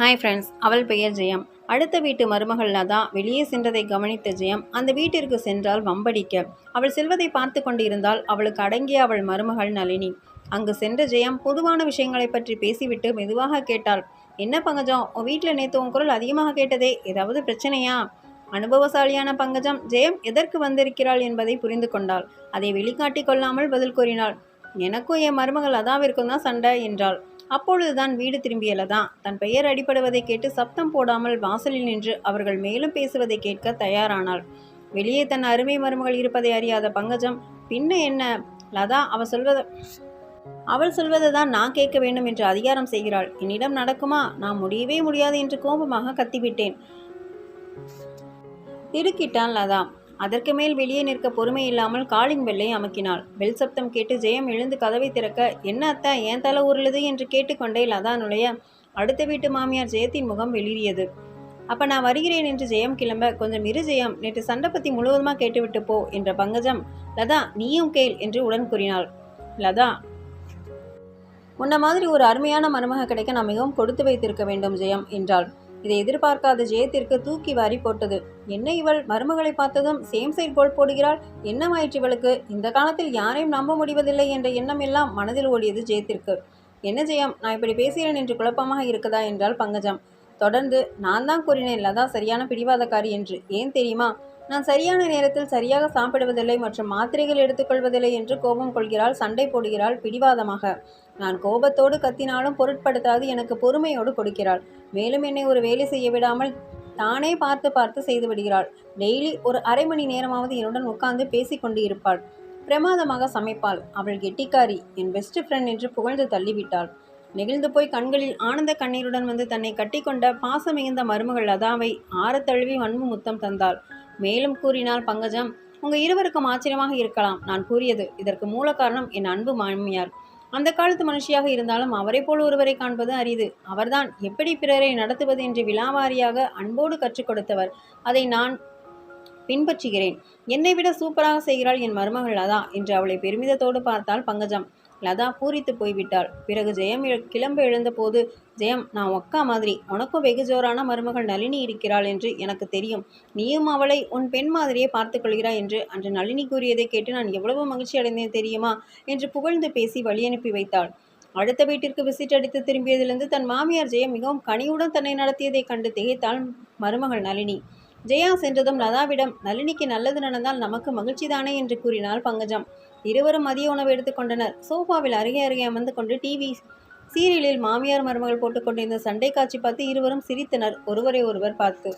Hi friends அவள் பெயர் ஜெயம். அடுத்த வீட்டு மருமகள் லதா வெளியே சென்றதை கவனித்த ஜெயம் அந்த வீட்டிற்கு சென்றால் வம்படிக்க. அவள் செல்வதை பார்த்து கொண்டிருந்தால் அவளுக்கு அடங்கிய அவள் மருமகள் நளினி. அங்கு சென்ற ஜெயம் பொதுவான விஷயங்களை பற்றி பேசிவிட்டு மெதுவாக கேட்டாள் என்ன பங்கஜம் உன் வீட்டில் நேற்று உன் குரல் அதிகமாக கேட்டதே ஏதாவது பிரச்சனையா? அனுபவசாலியான பங்கஜம் ஜெயம் எதற்கு வந்திருக்கிறாள் என்பதை புரிந்து கொண்டாள். அதை வெளிக்காட்டி கொள்ளாமல் பதில் கூறினாள் எனக்கும் என் மருமகள் அதாவிற்கும் தான் சண்டை என்றாள். அப்பொழுதுதான் வீடு திரும்பிய லதா தன் பெயர் அடிபடுவதை கேட்டு சப்தம் போடாமல் வாசலில் நின்று அவர்கள் மேலும் பேசுவதை கேட்க தயாரானாள். வெளியே தன் அருமை மருமகள் இருப்பதை அறியாத பங்கஜம் பின்ன என்ன? லதா அவ சொல்வத அவள் சொல்வதை தான் நான் கேட்க வேண்டும் என்று அதிகாரம் செய்கிறாள். என்னிடம் நடக்குமா? நான் முடியவே முடியாது என்று கோபமாக கத்திவிட்டேன். திடுக்கிட்டான் லதா. அதற்கு மேல் வெளியே நிற்க பொறுமை இல்லாமல் காலிங் பெல்லை அமுக்கினாள். பெல் சப்தம் கேட்டு ஜெயம் எழுந்து கதவை திறக்க என்ன அத்தா ஏன் தலை உருளுது என்று கேட்டுக்கொண்டே லதா நுழைய அடுத்த வீட்டு மாமியார் ஜெயத்தின் முகம் வெளிரியது அப்ப நான் வருகிறேன் என்று ஜெயம் கிளம்ப கொஞ்சம் இரு ஜெயம் நேற்று சண்டை பத்தி முழுவதுமா கேட்டுவிட்டு போ என்ற பங்கஜம் லதா நீயும் கேள் என்று உடன் கூறினாள். லதா உன்ன மாதிரி ஒரு அருமையான மருமக கிடைக்க நான் மிகவும் கொடுத்து வைத்திருக்க வேண்டும் ஜெயம் என்றாள். இதை எதிர்பார்க்காத ஜெயத்திற்கு தூக்கி வாரி போட்டது. என்ன இவள் மருமகளை பார்த்ததும் சேம் சைட் கோல் போடுகிறாள்? என்னமாயிற்று இவளுக்கு? இந்த காலத்தில் யாரையும் நம்ப முடிவதில்லை என்ற எண்ணம் எல்லாம் மனதில் ஓடியது ஜெயத்திற்கு. என்ன ஜெயம் நான் இப்படி பேசுகிறேன் என்று குழப்பமாக இருக்குதா என்றால் பங்கஜம். தொடர்ந்து நான் தான் கூறினேன் லதா சரியான பிடிவாதக்காரி என்று. ஏன் தெரியுமா? நான் சரியான நேரத்தில் சரியாக சாப்பிடுவதில்லை மற்றும் மாத்திரைகள் எடுத்துக்கொள்வதில்லை என்று கோபம் கொள்கிறாள் சண்டை போடுகிறாள் பிடிவாதமாக. நான் கோபத்தோடு கத்தினாலும் பொருட்படுத்தாது எனக்கு பொறுமையோடு கொடுக்கிறாள். மேலும் என்னை ஒரு வேலை செய்ய விடாமல் தானே பார்த்து பார்த்து செய்து விடுகிறாள். டெய்லி ஒரு அரை மணி நேரமாவது என்னுடன் உட்கார்ந்து பேசிக்கொண்டு இருப்பாள். பிரமாதமாக சமைப்பாள். அவள் கெட்டிக்காரி. என் பெஸ்ட் ஃப்ரெண்ட் என்று புகழ்ந்து தள்ளிவிட்டாள். நெகிழ்ந்து போய் கண்களில் ஆனந்த கண்ணீருடன் வந்து தன்னை கட்டிக்கொண்ட பாசமிகுந்த மருமகள் லதாவை ஆறத்தழுவி வன்மு அன்பு முத்தம் தந்தாள். மேலும் கூறினாள் பங்கஜம் உங்க இருவருக்கும் ஆச்சரியமாக இருக்கலாம். நான் கூறியது இதற்கு மூல காரணம் என் அன்பு மாமியார். அந்த காலத்து மனுஷியாக இருந்தாலும் அவரை போல் ஒருவரை காண்பது அரிது. அவர்தான் எப்படி பிறரை நடத்துவது என்று விலாவாரியாக அன்போடு கற்றுக் கொடுத்தவர். அதை நான் பின்பற்றுகிறேன். என்னை விட சூப்பராக செய்கிறாள் என் மருமகள் லதா என்று அவளை பெருமிதத்தோடு பார்த்தாள் பங்கஜம். லதா பூரித்து போய்விட்டாள். பிறகு ஜெயம் கிளம்ப எழுந்தபோது ஜெயம் நான் ஒக்கா மாதிரி. உனக்கும் வெகு ஜோரான மருமகள் நளினி இருக்கிறாள் என்று எனக்கு தெரியும். நீயும் அவளை உன் பெண் மாதிரியே பார்த்துக்கொள்கிறாய் என்று அன்று நளினி கூறியதை கேட்டு நான் எவ்வளவு மகிழ்ச்சி அடைந்தேன் தெரியுமா? என்று புகழ்ந்து பேசி வழியனுப்பி வைத்தாள். அடுத்த வீட்டிற்கு விசிட் அடித்து திரும்பியதிலிருந்து தன் மாமியார் ஜெயம் மிகவும் கனியுடன் தன்னை நடத்தியதைக் கண்டு திகைத்தாள் மருமகள் நளினி. ஜெயா சென்றதும் லதாவிடம் நளினிக்கு நல்லது நடந்தால் நமக்கு மகிழ்ச்சிதானே என்று கூறினாள் பங்கஜம். இருவரும் மதிய உணவு எடுத்துக்கொண்டனர் சோஃபாவில் அருகே அருகே அமர்ந்து கொண்டு டிவி சீரியலில் மாமியார் மருமகள் போட்டுக்கொண்டிருந்த சண்டை காட்சி பார்த்து இருவரும் சிரித்தனர். ஒருவரை ஒருவர் பார்த்து